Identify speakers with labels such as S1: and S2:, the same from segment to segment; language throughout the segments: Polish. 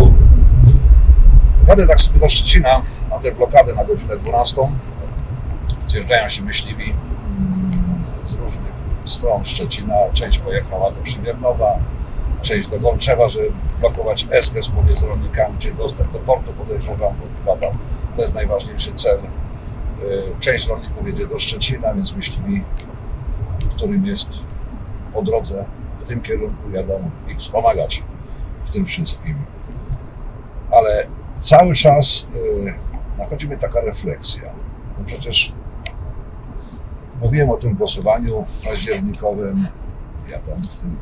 S1: ból. Jadę tak sobie do Szczecina na tę blokadę na godzinę 12. Zjeżdżają się myśliwi mm, z różnych stron Szczecina. Część pojechała do Przymiernowa, część do Golczewa, żeby blokować Eskę wspólnie z rolnikami, czyli dostęp do portu podejrzewam, bo chyba to jest najważniejszy cel. Y, Część rolników jedzie do Szczecina, więc myśliwi, którym jest po drodze w tym kierunku jadą ich wspomagać w tym wszystkim. Ale cały czas y, nachodzi mnie taka refleksja. No przecież mówiłem o tym głosowaniu październikowym. Ja tam w tym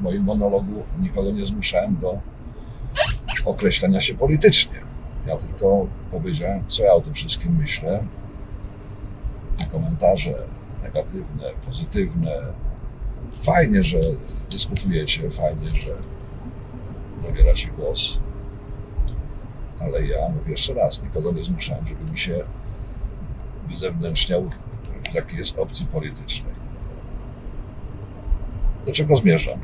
S1: moim monologu nikogo nie zmuszałem do określenia się politycznie. Ja tylko powiedziałem, co ja o tym wszystkim myślę. Komentarze negatywne, pozytywne. Fajnie, że dyskutujecie, fajnie, że zabieracie głos. Ale ja mówię jeszcze raz, nikogo nie zmuszałem, żeby mi się zewnętrzniał w jest opcji politycznej. Do czego zmierzam?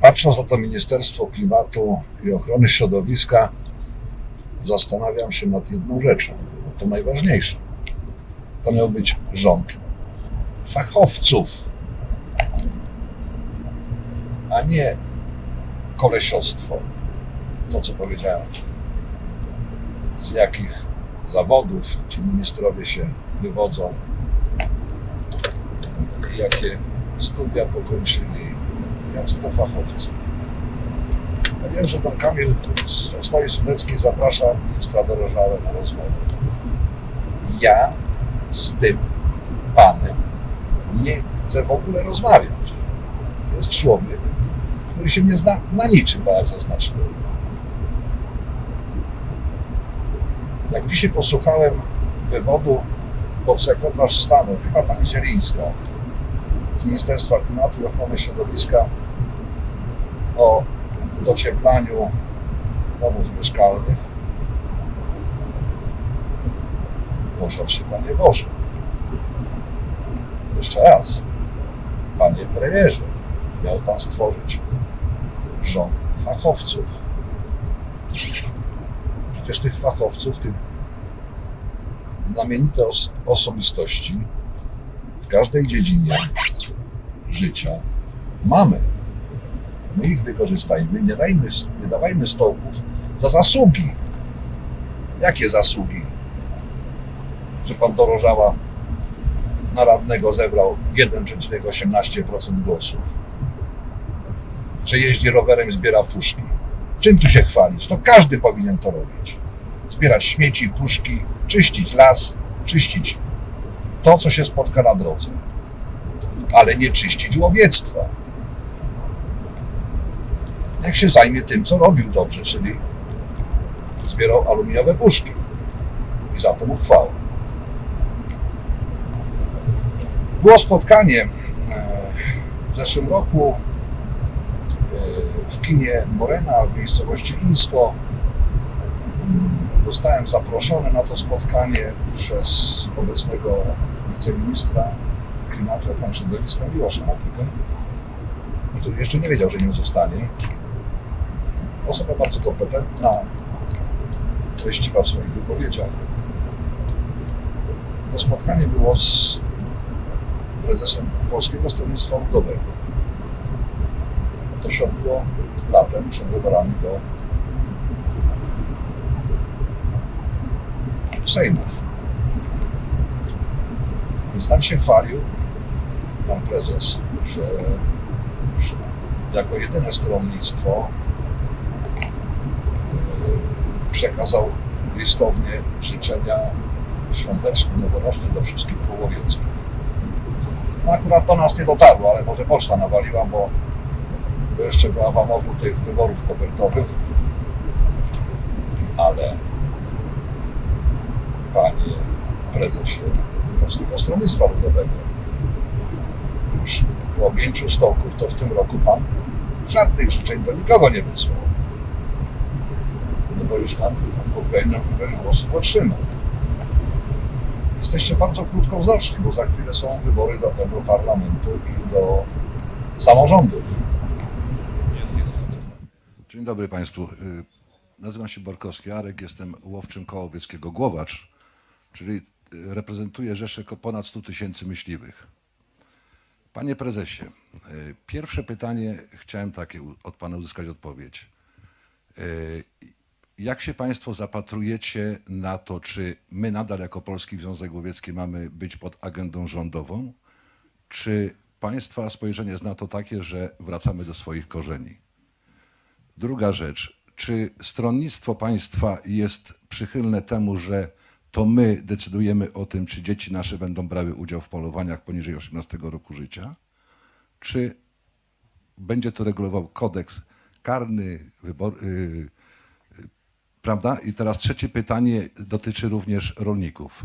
S1: Patrząc na to Ministerstwo Klimatu i Ochrony Środowiska, zastanawiam się nad jedną rzeczą, to najważniejsze. To miał być rząd fachowców, a nie kolesiostwo. To, co powiedziałem. Z jakich zawodów ci ministrowie się wywodzą, jakie studia pokończyli, jacy to fachowcy. Ja wiem, że pan Kamil z Ostoi Sudeckiej zaprasza ministra Dorożałę na rozmowę. Ja z tym panem nie chcę w ogóle rozmawiać. Jest człowiek, który się nie zna na niczym, tak jak zaznaczyłem. Jak dzisiaj posłuchałem wywodu podsekretarz stanu, chyba pani Zielińska, z Ministerstwa Klimatu i Ochrony Środowiska o docieplaniu domów mieszkalnych. Pożal się Panie Boże. Jeszcze raz. Panie premierze, miał Pan stworzyć rząd fachowców. Przecież tych fachowców, tych znamienite os- osobistości w każdej dziedzinie życia mamy. My ich wykorzystajmy, nie, dajmy, nie dawajmy stołków za zasługi. Jakie zasługi? Że pan Dorożała na radnego zebrał 1,18% głosów. Że jeździ rowerem zbiera puszki. Czym tu się chwalić? To każdy powinien to robić. Zbierać śmieci, puszki, czyścić las, czyścić to, co się spotka na drodze. Ale nie czyścić łowiectwa. Niech się zajmie tym, co robił dobrze, czyli zbierał aluminiowe puszki. I za to mu chwała. Było spotkanie e, w zeszłym roku w kinie Morena w miejscowości Insko. Zostałem zaproszony na to spotkanie przez obecnego wiceministra klimatu ochrony środowiska Miłosza Matykę, który jeszcze nie wiedział, że nim zostanie. Osoba bardzo kompetentna, treściwa w swoich wypowiedziach. To spotkanie było z prezesem Polskiego Stronnictwa Ludowego. To się odbyło latem przed wyborami do Sejmu. Więc tam się chwalił pan prezes, że jako jedyne stronnictwo yy, przekazał listownie życzenia świąteczne, noworoczne do wszystkich kół łowieckich. No akurat do nas nie dotarło, ale może poczta nawaliła, bo, bo jeszcze była w amoku tych wyborów kopertowych. Ale panie prezesie Polskiego Stronnictwa Ludowego, już po objęciu stołków, to w tym roku pan żadnych życzeń do nikogo nie wysłał. No bo już pan odpowiednią ilość głosów otrzymał. Jesteście bardzo krótkowzroczni, bo za chwilę są wybory do Europarlamentu i do samorządów.
S2: Dzień dobry Państwu. Y, Nazywam się Borkowski Arek, jestem łowczym koła łowieckiego Głowacz, czyli y, reprezentuję Rzeszę ponad 100 tysięcy myśliwych. Panie prezesie, y, pierwsze pytanie chciałem takie od Pana uzyskać odpowiedź. Jak się Państwo zapatrujecie na to, czy my nadal jako Polski Związek Łowiecki mamy być pod agendą rządową, czy Państwa spojrzenie jest na to takie, że wracamy do swoich korzeni? Druga rzecz, czy stronnictwo państwa jest przychylne temu, że to my decydujemy o tym, czy dzieci nasze będą brały udział w polowaniach poniżej 18 roku życia? Czy będzie to regulował kodeks karny, wybor, y, y, prawda? I teraz trzecie pytanie dotyczy również rolników.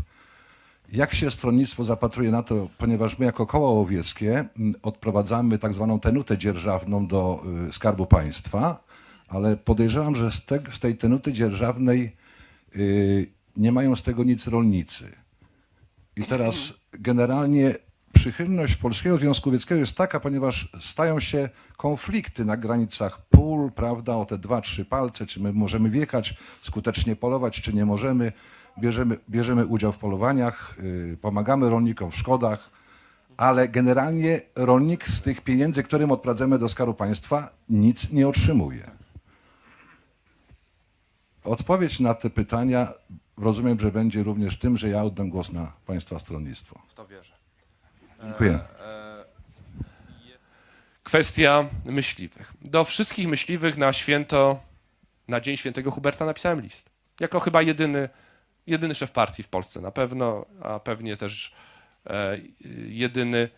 S2: Jak się stronnictwo zapatruje na to, ponieważ my jako koło łowieckie mm, odprowadzamy tak zwaną tenutę dzierżawną do y, Skarbu Państwa, ale podejrzewam, że z, te, z tej tenuty dzierżawnej y, nie mają z tego nic rolnicy. I teraz generalnie przychylność Polskiego Związku Łowieckiego jest taka, ponieważ stają się konflikty na granicach pól, prawda, o te dwa, trzy palce, czy my możemy wjechać, skutecznie polować, czy nie możemy. Bierzemy, bierzemy udział w polowaniach, yy, pomagamy rolnikom w szkodach, ale generalnie rolnik z tych pieniędzy, którym odprowadzamy do Skarbu Państwa, nic nie otrzymuje. Odpowiedź na te pytania rozumiem, że będzie również tym, że ja oddam głos na Państwa stronnictwo.
S3: W to wierzę.
S2: Dziękuję.
S3: Kwestia myśliwych. Do wszystkich myśliwych na święto, na Dzień Świętego Huberta napisałem list. Jako chyba jedyny, jedyny szef partii w Polsce na pewno, a pewnie też e, jedyny,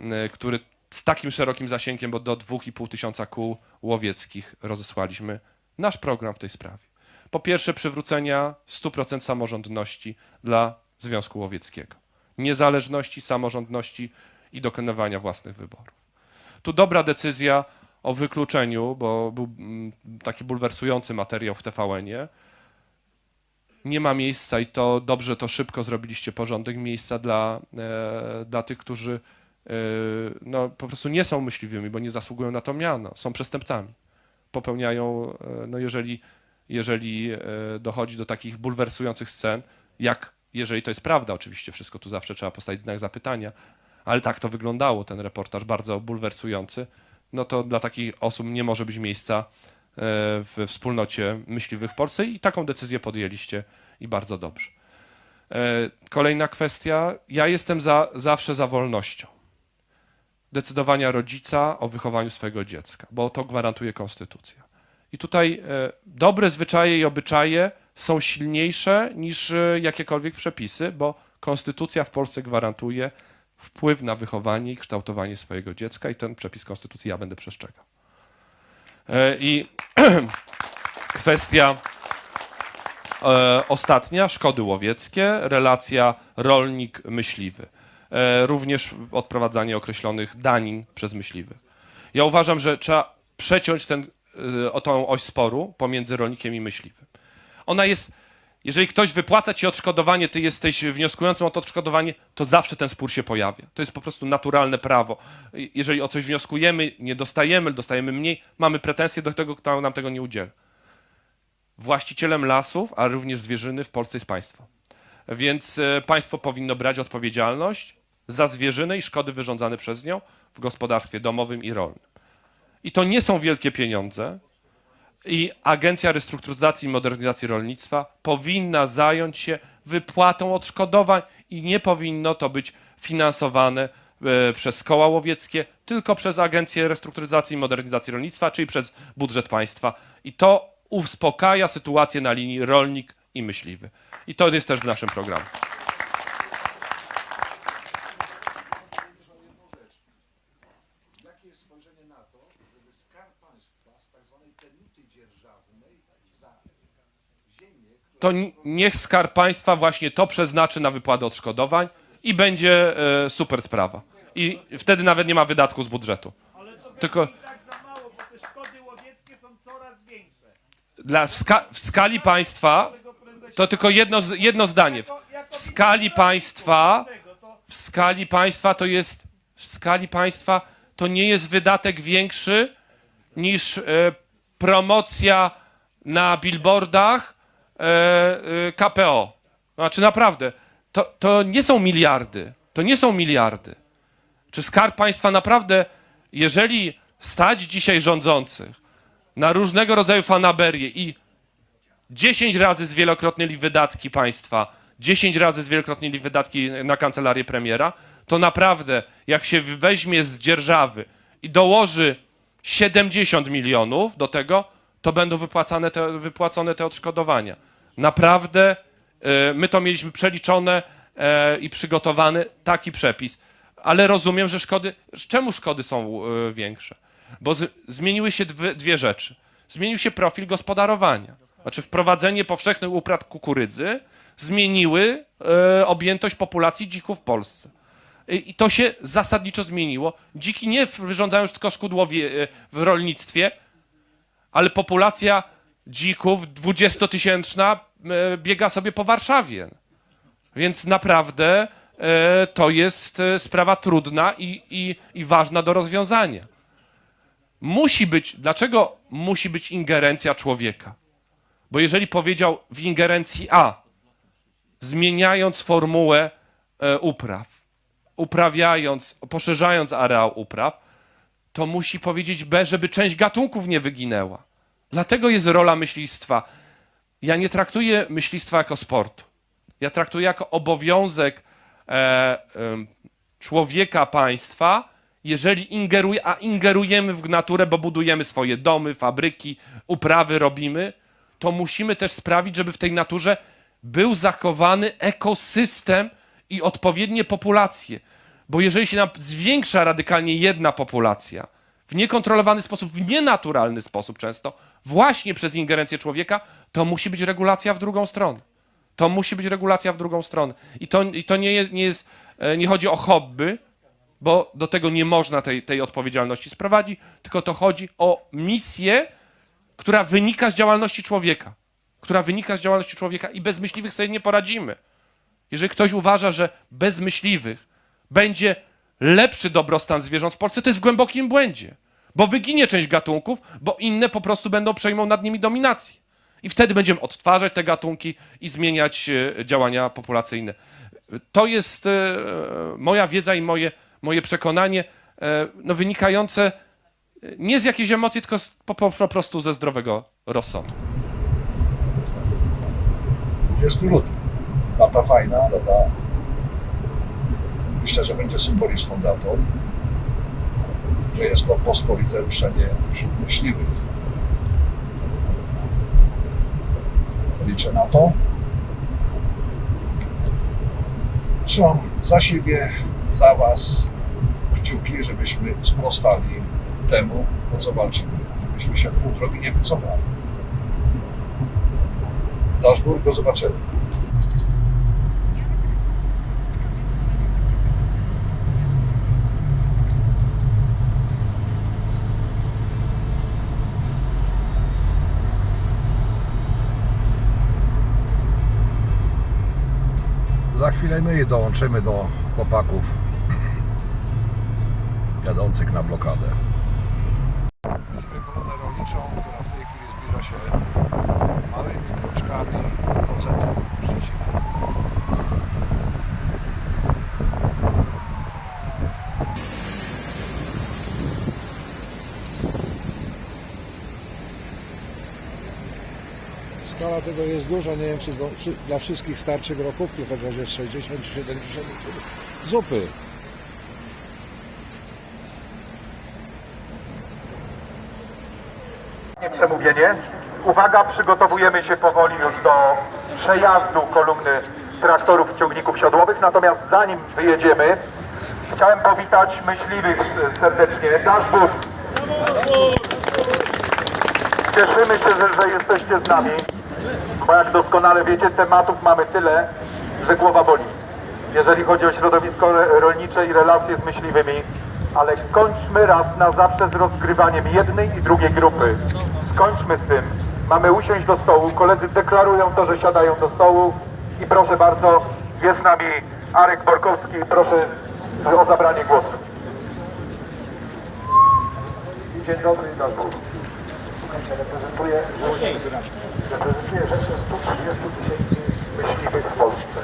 S3: e, który z takim szerokim zasięgiem, bo do 2,5 tysiąca kół łowieckich rozesłaliśmy nasz program w tej sprawie. Po pierwsze, przywrócenia 100% samorządności dla Związku Łowieckiego. Niezależności, samorządności i dokonywania własnych wyborów. Tu dobra decyzja o wykluczeniu, bo był mm, taki bulwersujący materiał w TVN-ie. Nie ma miejsca i to dobrze, to szybko zrobiliście porządek miejsca dla, e, dla tych, którzy e, no, po prostu nie są myśliwymi, bo nie zasługują na to miano, są przestępcami. Popełniają, e, no jeżeli, jeżeli dochodzi do takich bulwersujących scen, jak jeżeli to jest prawda, oczywiście wszystko tu zawsze trzeba postawić znak zapytania, ale tak to wyglądało, ten reportaż bardzo bulwersujący, no to dla takich osób nie może być miejsca w wspólnocie myśliwych w Polsce i taką decyzję podjęliście i bardzo dobrze. E, Kolejna kwestia. Ja jestem za, zawsze za wolnością. Decydowania rodzica o wychowaniu swojego dziecka, bo to gwarantuje konstytucja. I tutaj e, dobre zwyczaje i obyczaje są silniejsze niż e, jakiekolwiek przepisy, bo konstytucja w Polsce gwarantuje wpływ na wychowanie i kształtowanie swojego dziecka i ten przepis konstytucji ja będę przestrzegał. E, I kwestia e, ostatnia, szkody łowieckie, relacja rolnik-myśliwy. E, również odprowadzanie określonych danin przez myśliwych. Ja uważam, że trzeba przeciąć ten, o tą oś sporu pomiędzy rolnikiem i myśliwym. Ona jest, jeżeli ktoś wypłaca ci odszkodowanie, ty jesteś wnioskującym o to odszkodowanie, to zawsze ten spór się pojawia. To jest po prostu naturalne prawo. Jeżeli o coś wnioskujemy, nie dostajemy, dostajemy mniej, mamy pretensje do tego, kto nam tego nie udziela. Właścicielem lasów, a również zwierzyny w Polsce jest państwo. Więc e, państwo powinno brać odpowiedzialność za zwierzynę i szkody wyrządzane przez nią w gospodarstwie domowym i rolnym. I to nie są wielkie pieniądze. I Agencja Restrukturyzacji i Modernizacji Rolnictwa powinna zająć się wypłatą odszkodowań i nie powinno to być finansowane e, przez koła łowieckie, tylko przez Agencję Restrukturyzacji i Modernizacji Rolnictwa, czyli przez budżet państwa. I to uspokaja sytuację na linii rolnik i myśliwy. I to jest też w naszym programie.
S2: Jakie jest spojrzenie na to, żeby Skarb Państwa z tak zwanej tenuty dzierżawnej za ziemię,
S3: To niech Skarb Państwa właśnie to przeznaczy na wypłatę odszkodowań i będzie e, super sprawa. I wtedy nawet nie ma wydatku z budżetu. Tylko dla w, ska- w skali państwa to tylko jedno, jedno zdanie. W, skali państwa w skali państwa to jest w skali państwa to nie jest wydatek większy niż e, promocja na billboardach KPO. Znaczy naprawdę, to, to nie są miliardy. To nie są miliardy. Czy Skarb Państwa naprawdę, jeżeli stać dzisiaj rządzących na różnego rodzaju fanaberie i 10 razy zwielokrotnili wydatki państwa, 10 razy zwielokrotnili wydatki na kancelarię premiera, to naprawdę, jak się weźmie z dzierżawy i dołoży 70 milionów do tego, to będą wypłacane te, wypłacone te odszkodowania. Naprawdę, e, my to mieliśmy przeliczone e, i przygotowany taki przepis, ale rozumiem, że szkody, czemu szkody są e, większe? Bo z, zmieniły się dwie, dwie rzeczy. Zmienił się profil gospodarowania. Znaczy wprowadzenie powszechnych upraw kukurydzy zmieniły objętość populacji dzików w Polsce. I i to się zasadniczo zmieniło. Dziki nie wyrządzają już tylko e, w rolnictwie, ale populacja dzików dwudziestotysięczna e, biega sobie po Warszawie. Więc naprawdę e, to jest e, sprawa trudna i, i, i ważna do rozwiązania. Musi być, dlaczego musi być ingerencja człowieka? Bo jeżeli powiedział w ingerencji A, zmieniając formułę upraw, uprawiając, poszerzając areał upraw, to musi powiedzieć B, żeby część gatunków nie wyginęła. Dlatego jest rola myślistwa. Ja nie traktuję myślistwa jako sportu. Ja traktuję jako obowiązek e, em, człowieka, państwa, jeżeli ingeruje, a ingerujemy w naturę, bo budujemy swoje domy, fabryki, uprawy robimy, to musimy też sprawić, żeby w tej naturze był zachowany ekosystem i odpowiednie populacje. Bo jeżeli się nam zwiększa radykalnie jedna populacja w niekontrolowany sposób, w nienaturalny sposób często, właśnie przez ingerencję człowieka, to musi być regulacja w drugą stronę. To musi być regulacja w drugą stronę. I to, i to nie, jest, nie, jest, e, nie chodzi o hobby, bo do tego nie można tej, tej odpowiedzialności sprowadzić, tylko to chodzi o misję, która wynika z działalności człowieka. Która wynika z działalności człowieka i bez myśliwych sobie nie poradzimy. Jeżeli ktoś uważa, że bez myśliwych będzie lepszy dobrostan zwierząt w Polsce, to jest w głębokim błędzie. Bo wyginie część gatunków, bo inne po prostu będą przejmą nad nimi dominację. I wtedy będziemy odtwarzać te gatunki i zmieniać e, działania populacyjne. To jest e, moja wiedza i moje, moje przekonanie, e, no, wynikające nie z jakiejś emocji, tylko po, po, prostu ze zdrowego rozsądku.
S1: 20 luty. Data fajna, data myślę, że będzie symboliczną datą, że jest to pospolite ruszenie wśród myśliwych. Liczę na to. Trzymam za siebie, za Was kciuki, żebyśmy sprostali temu, o co walczymy, żebyśmy się w pół drogi nie wycofali. Daszbur, do zobaczenia. Chwilę my dołączymy do chłopaków jadących na blokadę. Widzimy kolonę rolniczą, która w tej chwili zbliża się małymi kroczkami do centrum Szczecina.
S4: Skala tego jest duża, nie wiem czy, dla wszystkich starczy grokówki, chociaż jest 60 czy 70 zupy.
S5: Przemówienie. Uwaga, przygotowujemy się powoli już do przejazdu kolumny traktorów i ciągników siodłowych, natomiast zanim wyjedziemy, chciałem powitać myśliwych serdecznie. Daszbur! Cieszymy się, że, że jesteście z nami, bo jak doskonale wiecie, tematów mamy tyle, że głowa boli. Jeżeli chodzi o środowisko rolnicze i relacje z myśliwymi, ale kończmy raz na zawsze z rozgrywaniem jednej i drugiej grupy. Skończmy z tym. Mamy usiąść do stołu. Koledzy deklarują to, że siadają do stołu i proszę bardzo, jest z nami Arek Borkowski. Proszę o zabranie głosu. Dzień dobry,
S4: Słuchajcie, reprezentuję, reprezentuję rzeszę 130 tysięcy myśliwych w Polsce.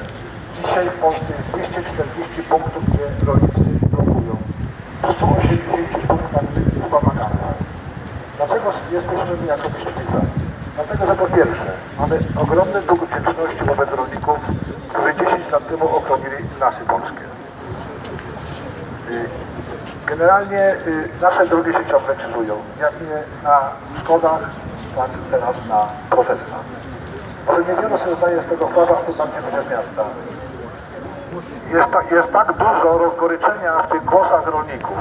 S4: Dzisiaj w Polsce jest 240 punktów, gdzie rolnicy blokują. W 180 punktach Bamakach. Dlaczego jesteśmy my jako myśliwi? Dlatego, że po pierwsze mamy ogromny dług wdzięczności wobec rolników, którzy 10 lat temu ochronili lasy polskie. Generalnie y, nasze drogi się ciągle krzyżują, jak nie na szkodach, tak teraz na protestach. Może niewiele sobie zdaje z tego sprawa, w tym bardziej ludzie z miasta. Jest, tak- jest tak dużo rozgoryczenia w tych głosach rolników,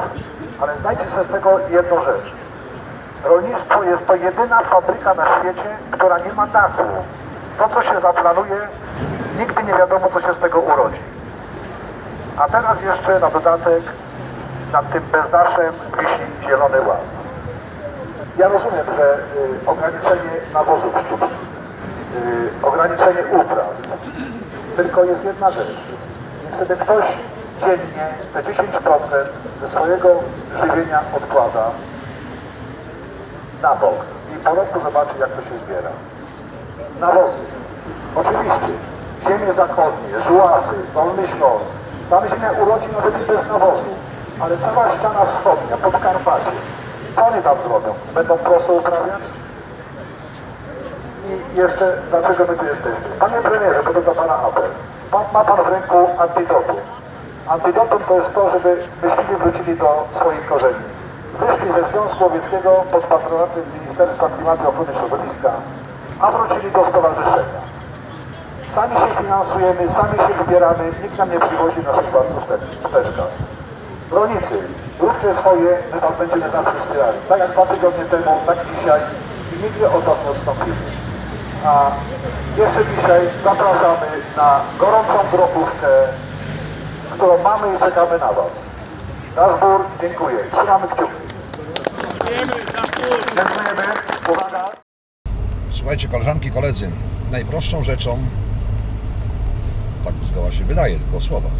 S4: ale zdajcie sobie z tego jedną rzecz. Rolnictwo jest to jedyna fabryka na świecie, która nie ma dachu. To, co się zaplanuje, nigdy nie wiadomo, co się z tego urodzi. A teraz jeszcze na dodatek nad tym bezdaszem wisi zielony ład. Ja rozumiem, że y, ograniczenie nawozów sztucznych, y, ograniczenie upraw, tylko jest jedna rzecz. Niech sobie ktoś dziennie te 10% ze swojego żywienia odkłada na bok i po roku zobaczy, jak to się zbiera. Nawozy. Oczywiście, ziemie zachodnie, żuławy, Dolny Śląsk, tam ziemia urodzi nawet bez nawozu, ale cała ściana wschodnia, Podkarpacie, co oni tam zrobią? Będą prosto uprawiać? I jeszcze, dlaczego my tu jesteśmy? Panie premierze, do pana apel. Pan, ma pan w ręku antidotum. Antidotum to jest to, żeby myśliwi wrócili do swoich korzeni. Wyszli ze Związku Łowieckiego pod patronatem Ministerstwa Klimatu i Ochrony Środowiska, a wrócili do stowarzyszenia. Sami się finansujemy, sami się wybieramy, nikt nam nie przywozi naszych bardzo w teczkach. Rolnicy, róbcie swoje, my wam będziemy zawsze wspierali. Tak jak dwa tygodnie temu, tak dzisiaj i nigdy od was nie odstąpimy. A jeszcze dzisiaj zapraszamy na gorącą drogówkę, którą mamy i czekamy na was. Nasz bór, dziękuję. Trzymamy kciuki. Dziękujemy. Uwaga.
S1: Słuchajcie, koleżanki, koledzy, najprostszą rzeczą, tak zgoła się wydaje, tylko w słowach,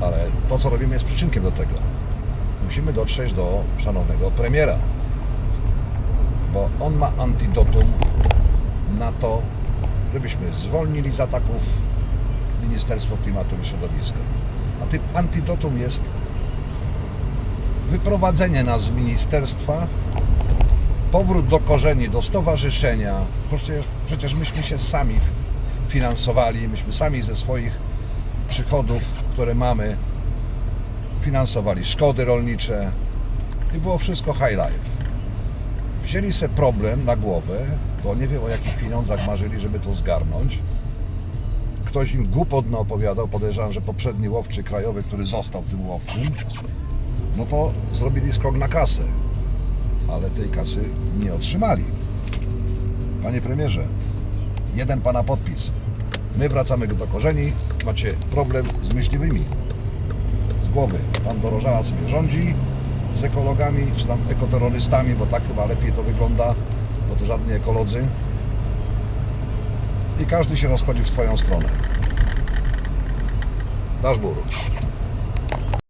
S1: ale to, co robimy, jest przyczynkiem do tego. Musimy dotrzeć do szanownego premiera, bo on ma antidotum na to, żebyśmy zwolnili z ataków Ministerstwo Klimatu i Środowiska. A tym antidotum jest wyprowadzenie nas z ministerstwa powrót do korzeni, do stowarzyszenia. Przecież, przecież myśmy się sami finansowali, myśmy sami ze swoich przychodów, które mamy, finansowali szkody rolnicze i było wszystko high life. Wzięli sobie problem na głowę, bo nie wiem o jakich pieniądzach marzyli, żeby to zgarnąć. Ktoś im głupot opowiadał, podejrzewam, że poprzedni łowczy krajowy, który został tym łowczym, no to zrobili skok na kasę ale tej kasy nie otrzymali. Panie premierze, jeden pana podpis. My wracamy do korzeni, macie problem z myśliwymi. Z głowy. Pan Dorożała sobie rządzi z ekologami, czy tam ekoterrorystami, bo tak chyba lepiej to wygląda, bo to żadni ekolodzy. I każdy się rozchodzi w swoją stronę. Dasz bór.